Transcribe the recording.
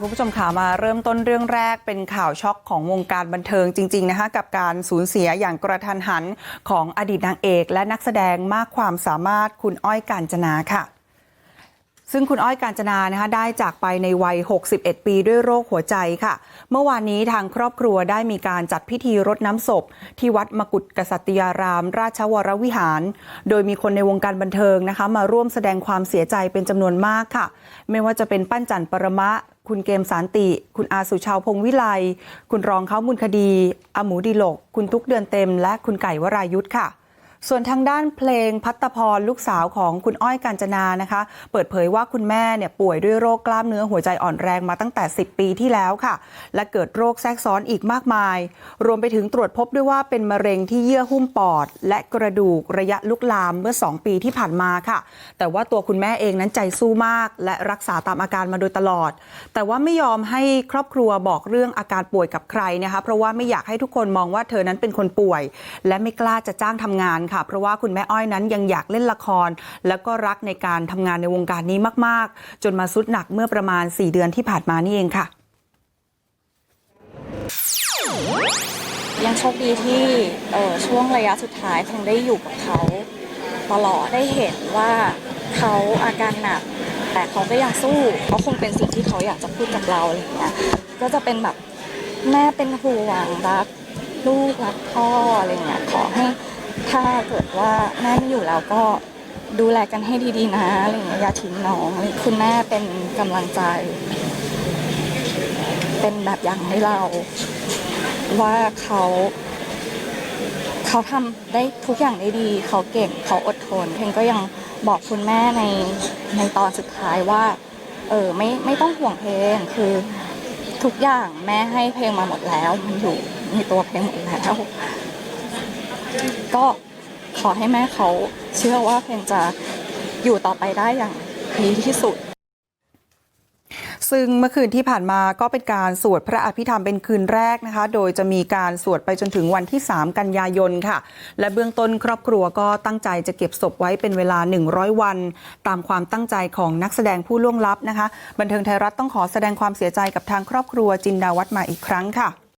คุณผู้ชมขามาเริ่มต้นเรื่องแรกเป็นข่าวช็อกของวงการบันเทิงจริง ๆ นะคะกับการสูญเสียอย่างกระทันหันของอดีตนางเอก และนักแสดงมากความสามารถคุณอ้อยกาญจนาค่ะ ซึ่งคุณอ้อยกาญจนานะคะได้จากไปในวัย 61 ปีด้วยโรคหัวใจค่ะ เมื่อวานนี้ทางครอบครัวได้มีการจัดพิธีรดน้ำศพ ที่วัดมกุฏกษัตยาราม ราชวรวิหาร โดยมีคนในวงการบันเทิงนะคะมาร่วมแสดงความเสียใจเป็นจำนวนมากค่ะ ไม่ว่าจะเป็นปั้นจันปรมะคุณเกมสารติ คุณอาสุชาวพงวิไล คุณรองเขามุนคดีอาหมูดีโลก คุณทุกเดือนเต็ม และคุณไก่วรายุทธ์ค่ะ ส่วนทางด้านเพลงพัตพรลูกสาวของคุณอ้อยกาญจนานะคะ เปิดเผยว่าคุณแม่เนี่ยป่วยด้วยโรคกล้ามเนื้อหัวใจอ่อนแรงมาตั้งแต่ 10 ปีที่แล้วค่ะ และเกิดโรคแทรกซ้อนอีกมากมาย รวมไปถึงตรวจพบด้วยว่าเป็นมะเร็งที่เยื่อหุ้มปอด และกระดูกระยะลุกลามเมื่อ 2 ปีที่ผ่านมาค่ะ แต่ว่าตัวคุณแม่เองนั้นใจสู้มาก และรักษาตามอาการมาโดยตลอด แต่ว่าไม่ยอมให้ครอบครัวบอกเรื่องอาการป่วยกับใครนะคะเพราะว่าไม่อยากให้ทุกคนมองว่าเธอนั้นเป็นคนป่วย และไม่กล้าจะจ้างทำงานค่ะ เพราะว่าคุณแม่อ้อยนั้นยังอยากเล่นละคร แล้วก็รักในการทำงานในวงการนี้มาก ๆ จนมาสุดหนักเมื่อประมาณ 4 เดือนที่ผ่านมานี่เองค่ะ ยังโชคดีที่เอ่อช่วงระยะสุดท้ายคงได้อยู่กับเขาตลอดได้เห็นว่าเขาอาการหนัก แต่เขาก็ยังสู้เขาคงเป็นสิ่งที่เขาอยากจะพูดกับเราอะไรอย่างเงี้ยก็จะเป็นแบบแม่เป็นห่วงรักลูกรักพ่ออะไรเงี้ยขอให้ ถ้าเกิดว่าแม่ไม่อยู่แล้วก็ดูแลกันให้ดีๆนะอะไรเงี้ยอย่าทิ้งน้องคุณแม่เป็นกำลังใจ เป็นแบบอย่างให้เรา ว่าเขาเขาทำได้ทุกอย่างได้ดี เขาเก่งเขาอดทน เพลงก็ยังบอกคุณแม่ในในตอนสุดท้ายว่า เออไม่ไม่ต้องห่วงเพลงคือทุกอย่างแม่ให้เพลงมาหมดแล้ว มันอยู่ในตัวเพลงหมดแล้ว ก็ขอให้แม่เขาเชื่อว่าเพลงจะอยู่ต่อไปได้อย่างดีที่สุดซึ่งเมื่อคืนที่ผ่านมาก็เป็นการสวดพระอภิธรรมเป็นคืนแรกนะคะ โดยจะมีการสวดไปจนถึงวันที่ 3 กันยายนค่ะ และเบื้องต้นครอบครัวก็ตั้งใจจะเก็บศพไว้เป็นเวลา 100 วัน ตามความตั้งใจของนักแสดงผู้ล่วงลับนะคะ บันเทิงไทยรัฐต้องขอแสดงความเสียใจกับทางครอบครัวจินดาวัฒน์มาอีกครั้งค่ะ